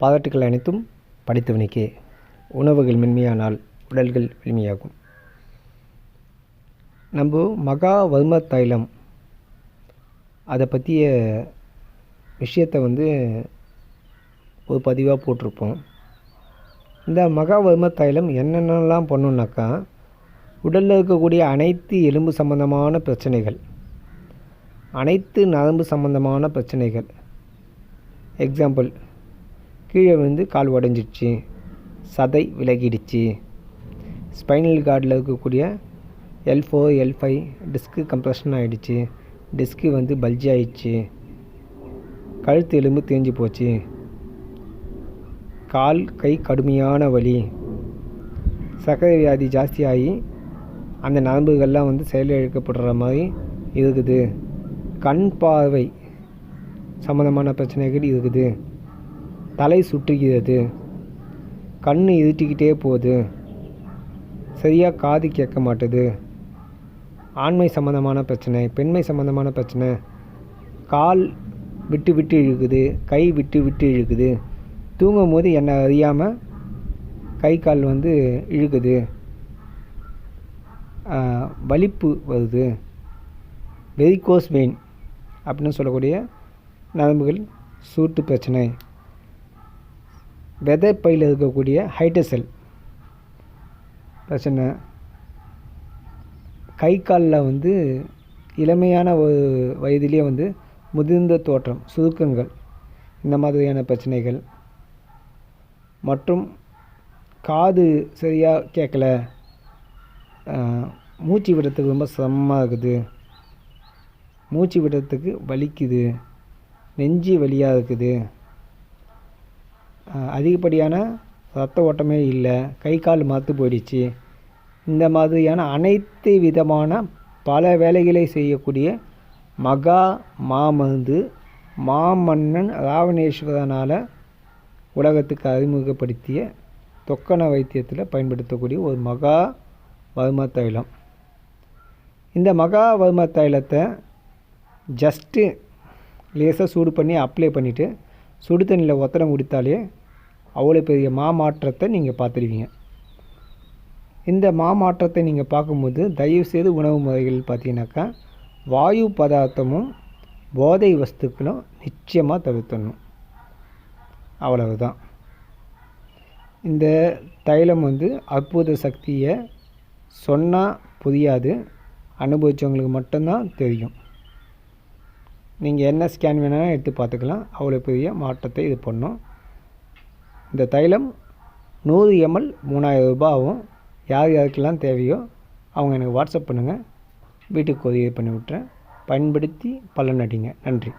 பாராட்டுக்கள் அனைத்தும் படித்தவனுக்கே. உணவுகள் மென்மையானால் உடல்கள் வலிமையாகும். நம்ம மகா வர்ம தைலம். அதை பற்றிய விஷயத்தை வந்து ஒரு பதிவாக போட்டிருப்போம். இந்த மகா வர்ம தைலம் என்னென்னலாம் பண்ணுனாக்கா உடலில் இருக்கக்கூடிய அனைத்து எலும்பு சம்பந்தமான பிரச்சனைகள் அனைத்து நரம்பு சம்பந்தமான பிரச்சனைகள். எக்ஸாம்பிள் கீழே விழுந்து கால் உடஞ்சிடுச்சு. சதை விலகிடுச்சு. ஸ்பைனல் கார்டில் இருக்கக்கூடிய L four L five disc compression ஆகிடுச்சு டிஸ்க்கு வந்து பல்ஜி ஆயிடுச்சு. கழுத்து எலும்பு தேஞ்சு போச்சு. கால் கை கடுமையான வலி. சர்க்கரை வியாதி ஜாஸ்தியாகி அந்த நரம்புகள்லாம் வந்து செயலிழக்கப்படுற மாதிரி இருக்குது. கண் பார்வை சம்மந்தமான பிரச்சனைகள் இருக்குது. தலை சுற்றுகிறது. கண் இருட்டிக்கிட்டே போகுது. சரியாக காது கேட்க மாட்டுது. ஆண்மை சம்மந்தமான பிரச்சனை பெண்மை சம்மந்தமான பிரச்சனை. கால் விட்டு விட்டு இழுக்குது கை விட்டு விட்டு இழுக்குது. தூங்கும் போது என்னை அறியாமல் கை கால் வந்து இழுக்குது. வலிப்பு வருது. வெரிகோஸ் வெயின் அப்படின்னு சொல்லக்கூடிய நரம்புகள் சூட்டு பிரச்சனை. விதைப்பையில் இருக்கக்கூடிய ஹைட்ரசெல். பிரச்சனை. கை காலில் வந்து இளமையான ஒரு வயதிலே வந்து முதிர்ந்த தோற்றம் சுருக்கங்கள் இந்த மாதிரியான பிரச்சனைகள். மற்றும் காது சரியாக கேட்கல. மூச்சு விடுறதுக்கு ரொம்ப சிரமமாக இருக்குது. மூச்சு விடுறதுக்கு வலிக்குது. நெஞ்சு வலியாக இருக்குது. அதிகப்படியான ரத்த ஓட்டமே இல்லை. கை கால் மரத்து போயிடுச்சு. இந்த மாதிரியான அனைத்து விதமான பல வேலைகளை செய்யக்கூடிய மகா மாமருந்து மாமன்னன் ராவணேஸ்வரனால் உலகத்துக்கு அறிமுகப்படுத்திய தொக்கன வைத்தியத்தில் பயன்படுத்தக்கூடிய ஒரு மகா வர்ம தைலம். இந்த மகா வர்ம தைலத்தை ஜஸ்ட்டு லேசாக சூடு பண்ணி அப்ளை பண்ணிவிட்டு சுடு தண்ணியில் ஒத்தடம் குடித்தாலே அவ்வளோ பெரிய மாமாற்றத்தை நீங்கள் பார்த்துருவீங்க. இந்த மாமாற்றத்தை நீங்கள் பார்க்கும்போது தயவுசெய்து உணவு முறைகள் பார்த்தீங்கன்னாக்கா வாயு பதார்த்தமும் போதை வஸ்துக்களும் நிச்சயமாக தவிர்த்தணும். அவ்வளவுதான். இந்த தைலம் வந்து அற்புத சக்தியை சொன்னால் புரியாது அனுபவித்தவங்களுக்கு மட்டும்தான் தெரியும். நீங்கள் என்ன ஸ்கேன் வேணாலும் எடுத்து பார்த்துக்கலாம். அவ்வளோ பெரிய மாற்றத்தை இது பண்ணும். இந்த தைலம் நூறு எம்எல் மூணாயிரம் ரூபாய் ஆகும் யார் யாருக்கெல்லாம் தேவையோ அவங்க எனக்கு வாட்ஸ்அப் பண்ணுங்கள் வீட்டுக்கு கொரியர் பண்ணி விட்றேன் பயன்படுத்தி பலனடிங்க. நன்றி.